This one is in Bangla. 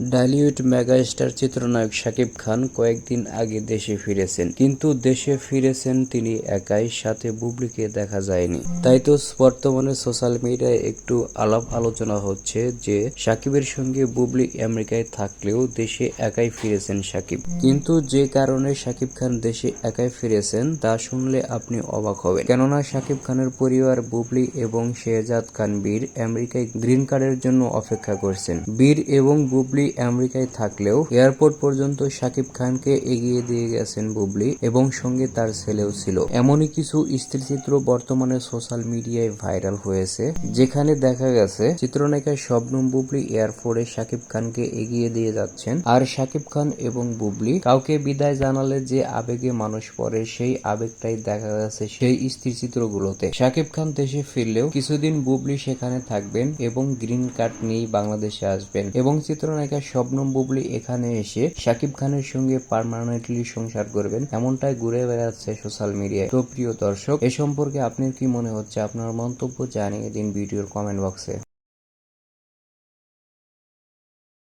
ডালিউড মেগাস্টার চিত্রনায়ক শাকিব খান কয়েকদিন আগে দেশে ফিরেছেন, কিন্তু দেশে ফিরেছেন তিনি একাই, সাথে বুবলিকে দেখা যায়নি। তাই তো বর্তমানে সোশ্যাল মিডিয়ায় একটু আলাপ আলোচনা হচ্ছে যে, শাকিবের সঙ্গে বুবলি আমেরিকায় থাকলেও দেশে একাই ফিরেছেন শাকিব। কিন্তু যে কারণে শাকিব খান দেশে একাই ফিরেছেন, তা শুনলে আপনি অবাক হবেন। কেননা শাকিব খানের পরিবার বুবলি এবং শেহজাদ খান বীর আমেরিকায় গ্রিন কার্ডের জন্য অপেক্ষা করছেন। বীর এবং বুবলি আমেরিকায় থাকলেও এয়ারপোর্ট পর্যন্ত শাকিব খানকে এগিয়ে দিয়ে গেছেন বুবলি এবং সঙ্গে তার ছেলেও ছিল। এমনই কিছু স্থিরচিত্র বর্তমানে সোশ্যাল মিডিয়ায় ভাইরাল হয়েছে, যেখানে দেখা গেছে চিত্রনায়িকা শবনম বুবলি এয়ারপোর্টে শাকিব খানকে এগিয়ে দিয়ে যাচ্ছেন আর শাকিব খান এবং বুবলি কাউকে বিদায় জানালে যে আবেগে মানুষ পড়ে সেই আবেগটাই দেখা যাচ্ছে সেই স্থিরচিত্রগুলোতে শাকিব খান দেশে ফিরলেও কিছুদিন বুবলি সেখানে থাকবেন এবং গ্রিন কার্ড নিয়েই বাংলাদেশে আসবেন এবং চিত্রনায়িকা শবনম বুবলি এখানে এসে শাকিব খানের সঙ্গে পারমানেন্টলি সংসার করবেন, এমনটাই ঘুরে বেড়াচ্ছে সোশ্যাল মিডিয়ায় তো প্রিয় দর্শক, এ সম্পর্কে আপনার কি মনে হচ্ছে? আপনার মন্তব্য জানিয়ে দিন ভিডিওর কমেন্ট বক্সে